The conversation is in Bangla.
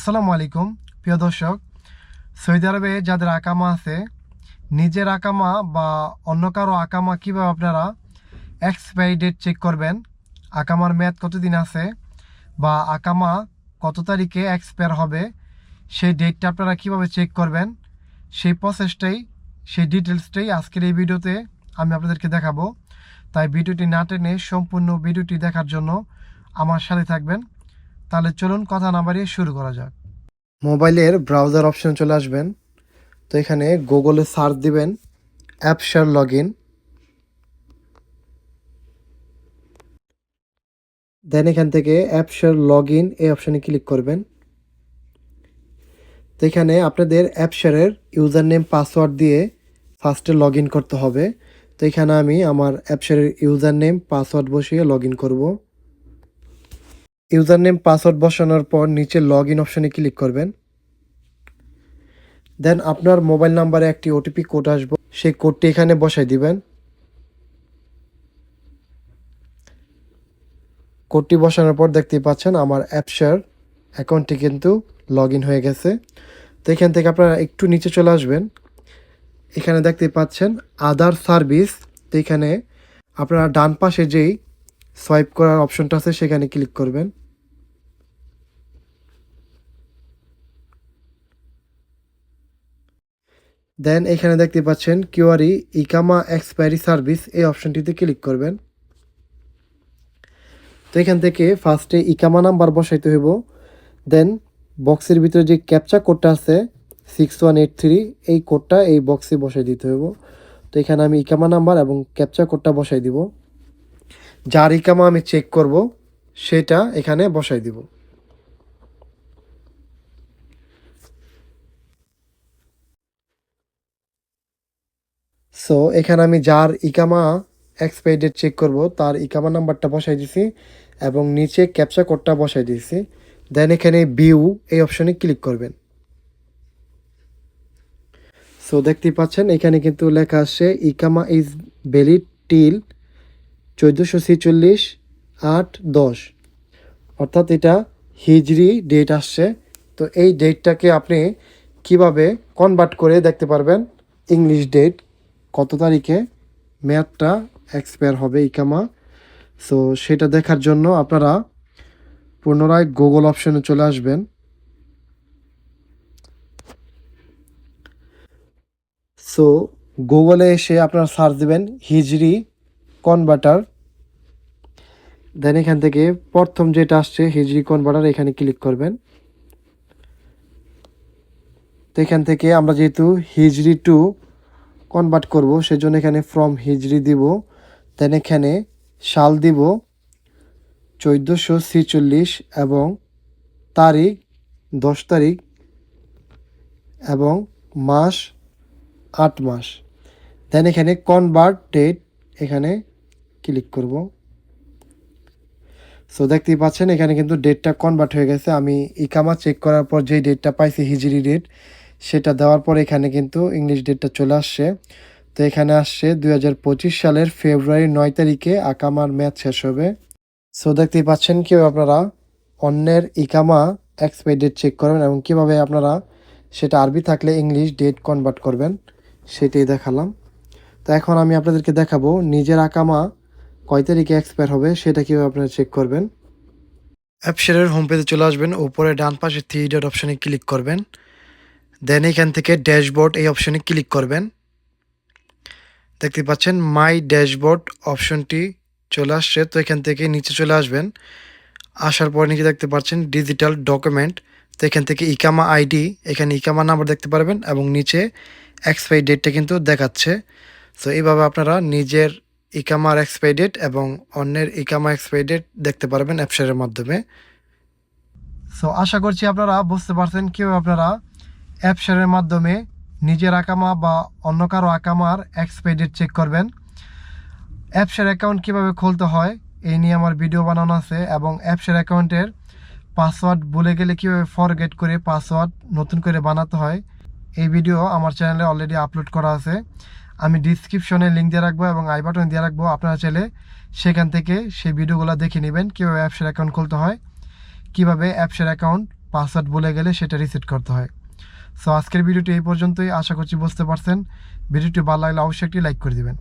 আসসালামু আলাইকুম, প্রিয় দর্শক। সৌদি আরবে যাদের আকামা আছে, নিজের আকামা বা অন্য কারও আকামা কীভাবে আপনারা এক্সপায়ারি ডেট চেক করবেন, আকামার মেয়াদ কতদিন আছে বা আকামা কত তারিখে এক্সপায়ার হবে, সেই ডেটটা আপনারা কীভাবে চেক করবেন, সেই প্রসেসটাই সেই ডিটেলসটাই আজকের এই ভিডিওতে আমি আপনাদেরকে দেখাবো। তাই ভিডিওটি না টেনে সম্পূর্ণ ভিডিওটি দেখার জন্য আমার সাথে থাকবেন। তাহলে চলুন কথা না বাড়িয়ে শুরু করা যাক। মোবাইলের ব্রাউজার অপশন চলে আসবেন। তো এখানে গুগলে সার্চ দিবেন, অ্যাপসার লগ ইন দেন এখান থেকে অ্যাপসার লগ ইন এই অপশানে ক্লিক করবেন। তো এখানে আপনাদের অ্যাপসারের ইউজার নেম পাসওয়ার্ড দিয়ে ফার্স্টে লগ করতে হবে। তো এখানে আমি আমার অ্যাপসারের ইউজার নেম পাসওয়ার্ড বসিয়ে লগ ইন করব। ইউজার নেম পাসওয়ার্ড বসানোর পর নিচে লগ ইন অপশানে ক্লিক করবেন। দেন আপনার মোবাইল নাম্বারে একটি ওটিপি কোড আসবে। সেই কোডটি এখানে বসাই দিবেন। কোডটি বসানোর পর দেখতেই পাচ্ছেন আমার অ্যাপসার অ্যাকাউন্টটি কিন্তু লগ ইন হয়ে গেছে। তো এখান থেকে আপনারা একটু নিচে চলে আসবেন। এখানে দেখতে পাচ্ছেন আদার সার্ভিস। তো এখানে আপনারা ডান পাশে যেই সোয়াইপ করার অপশনটা আছে সেখানে ক্লিক করবেন। দেন এখানে দেখতে পাচ্ছেন কিউআরই ইকামা এক্সপায়ারি সার্ভিস এই অপশনটিতে ক্লিক করবেন। তো এখান থেকে ফার্স্টে ইকামা নাম্বার বসাইতে হইব। দেন বক্সের ভিতরে যে ক্যাপচা কোডটা আছে সিক্স ওয়ান এইট থ্রি এই কোডটা এই বক্সে বসাই দিতে হইব। তো এখানে আমি ইকামা নাম্বার এবং ক্যাপচা কোডটা বসাই দিব। যার ইকামা আমি চেক করব, সেটা এখানে বসাই দিব। সো এখানে আমি যার ইকামা এক্সপায়ারি ডেট চেক করব, তার ইকামা নাম্বারটা বসাই দিছি এবং নিচে ক্যাপচা কোডটা বসাই দিয়েছি দেন এখানে ভিউ এই অপশনে ক্লিক করবেন। সো দেখতেই পাচ্ছেন, এখানে কিন্তু লেখা আসছে ইকামা ইজ ভ্যালিড টিল চোদ্দোশো ছেচল্লিশ আট দশ। অর্থাৎ এটা হিজরি ডেট আসছে। তো এই ডেটটাকে আপনি কীভাবে কনভার্ট করে দেখতে পারবেন? ইংলিশ ডেট কত তারিখে মেয়াদটা এক্সপায়ার হবে ইকামা? সো সেটা দেখার জন্য আপনারা পুনরায় গুগল অপশনে চলে আসবেন। সো গুগলে এসে আপনারা সার্চ দেবেন হিজরি কনভার্টার দেন এখান থেকে প্রথম যেটা আসছে হিজরি কনভার্টার এখানে ক্লিক করবেন। তো এখান থেকে আমরা যেহেতু হিজরি টু কনভার্ট করব, সেজন্য এখানে ফ্রম হিজরি দিব দেন এখানে সাল দিব, চোদ্দোশো ছেচল্লিশ এবং তারিখ, দশ তারিখ এবং মাস, আট মাস। দেন এখানে কনভার্ট ডেট এখানে ক্লিক করব। সো দেখতেই পাচ্ছেন, এখানে কিন্তু ডেটটা কনভার্ট হয়ে গেছে। আমি ইকামা চেক করার পর যেই ডেটটা পাইছি, হিজরি ডেট সেটা দেওয়ার পর এখানে কিন্তু ইংলিশ ডেটটা চলে আসছে। তো এখানে আসছে দু হাজার পঁচিশ সালের ফেব্রুয়ারি নয় তারিখে আকামার ম্যাচ শেষ হবে। সো দেখতেই পাচ্ছেন কেউ আপনারা অন্যের ইকামা এক্সপায়ারি ডেট চেক করবেন এবং কীভাবে আপনারা সেটা আরবি থাকলে ইংলিশ ডেট কনভার্ট করবেন, সেটাই দেখালাম। তো এখন আমি আপনাদেরকে দেখাবো নিজের আকামা কয় তারিখে এক্সপায়ার হবে, সেটা কীভাবে আপনারা চেক করবেন। অ্যাপশেয়ারের হোম পেজে চলে আসবেন, উপরে ডান পাশে থ্রি ডট অপশানে ক্লিক করবেন। দেন এখান থেকে ড্যাশবোর্ড এই অপশানে ক্লিক করবেন। দেখতে পাচ্ছেন মাই ড্যাশবোর্ড অপশনটি চলে আসছে, তো এখান থেকে নিচে চলে আসবেন। আসার পর নিচে দেখতে পাচ্ছেন ডিজিটাল ডকুমেন্ট তো এখান থেকে ইকামা আইডি, এখানে ইকামা নাম্বার দেখতে পারবেন এবং নিচে এক্সপায়ারি ডেটটা কিন্তু দেখাচ্ছে। তো এইভাবে আপনারা নিজের ইকামার এক্সপায়ারি ডেট এবং অন্যের ইকামা এক্সপায়ারি ডেট দেখতে পারবেন অ্যাপসারের মাধ্যমে। সো আশা করছি আপনারা বুঝতে পারছেন কীভাবে আপনারা অ্যাপসারের মাধ্যমে নিজের আকামা বা অন্য কারও আকামার এক্সপায়ারি ডেট চেক করবেন। অ্যাপসের অ্যাকাউন্ট কীভাবে খুলতে হয়, এই নিয়ে আমার ভিডিও বানানো আছে এবং অ্যাপসের অ্যাকাউন্টের পাসওয়ার্ড ভুলে গেলে কীভাবে ফরগেট করে পাসওয়ার্ড নতুন করে বানাতে হয়, এই ভিডিও আমার চ্যানেলে অলরেডি আপলোড করা আছে। আমি ডিসক্রিপশনে লিঙ্ক দিয়ে রাখব এবং আই বাটন দিয়ে রাখব, আপনারা চাইলে সেখান থেকে সেই ভিডিওগুলো দেখে নেবেন, কীভাবে অ্যাপসের অ্যাকাউন্ট খুলতে হয়, কীভাবে অ্যাপসের অ্যাকাউন্ট পাসওয়ার্ড ভুলে গেলে সেটা রিসেট করতে হয়। সো আজকের ভিডিওটি এই পর্যন্তই। আশা করছি বুঝতে পারছেন। ভিডিওটি ভালো লাগলে অবশ্যই একটি লাইক করে দিবেন।